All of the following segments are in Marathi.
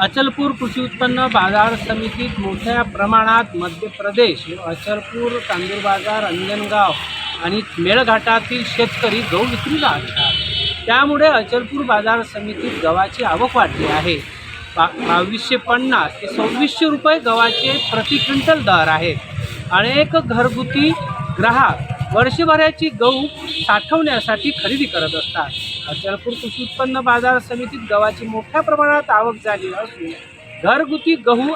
अचलपूर कृषी उत्पन्न बाजार समितीत मोठ्या प्रमाणात मध्य प्रदेश अचलपूर तांदूर बाजार अंजनगाव आणि मेळघाटातील शेतकरी गहू विक्रीला आणतात. त्यामुळे अचलपूर बाजार समितीत गव्हाची आवक वाढली आहे. बा बावीसशे पन्नास ते सव्वीसशे रुपये गव्हाचे प्रति क्विंटल दर आहेत अनेक घरगुती ग्राहक वर्षभराची गहू साठवण्यासाठी खरेदी करत असतात. अचलपूर कृषी उत्पन्न बाजार समितीत गव्हाची मोठ्या प्रमाणात आवक झाली असून घरगुती गहू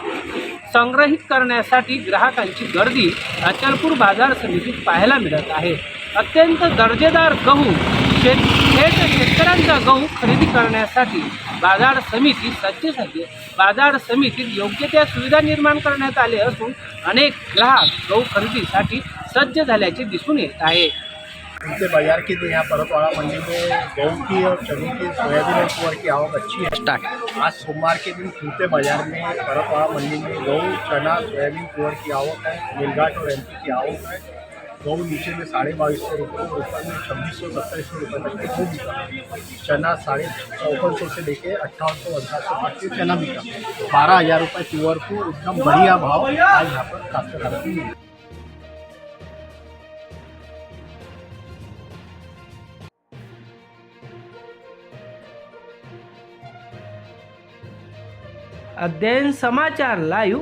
संग्रहित करण्यासाठी ग्राहकांची गर्दी अचलपूर बाजार समितीत पाहायला मिळत आहे. अत्यंत दर्जेदार गहू शेत थेट शेतकऱ्यांचा गहू खरेदी करण्यासाठी बाजार समिती सज्ज झाली बाजार समितीत योग्य त्या सुविधा निर्माण करण्यात आले असून अनेक ग्राहक गहू खरेदीसाठी सज्ज झाल्याचे दिसून येत आहे. उनके बाज़ार की तो यहाँ परतवाड़ा मंडी में गेहूँ की और चने की सोयाबीन और तुअर की आवक अच्छी है। स्टार्ट। आज सोमवार के दिन खुलते बाज़ार में परतवाड़ा मंडी में गेहूँ चना सोयाबीन तुअर की आवक है नीलघाट और एमपी की आवक है। गेहूँ नीचे में साढ़े बाईस सौ रुपये ऊपर में छब्बीस सौ सत्ताईस सौ रुपये तक के गेहूँ बिका। चना साढ़े चौपन सौ से लेके अट्ठावन सौ उनचास सौ तक के चना बिका। बारह हज़ार रुपये तुअर को एकदम बढ़िया भाव आज यहाँ पर काश्तकारों અધ્યયન સમાચાર લાઈવ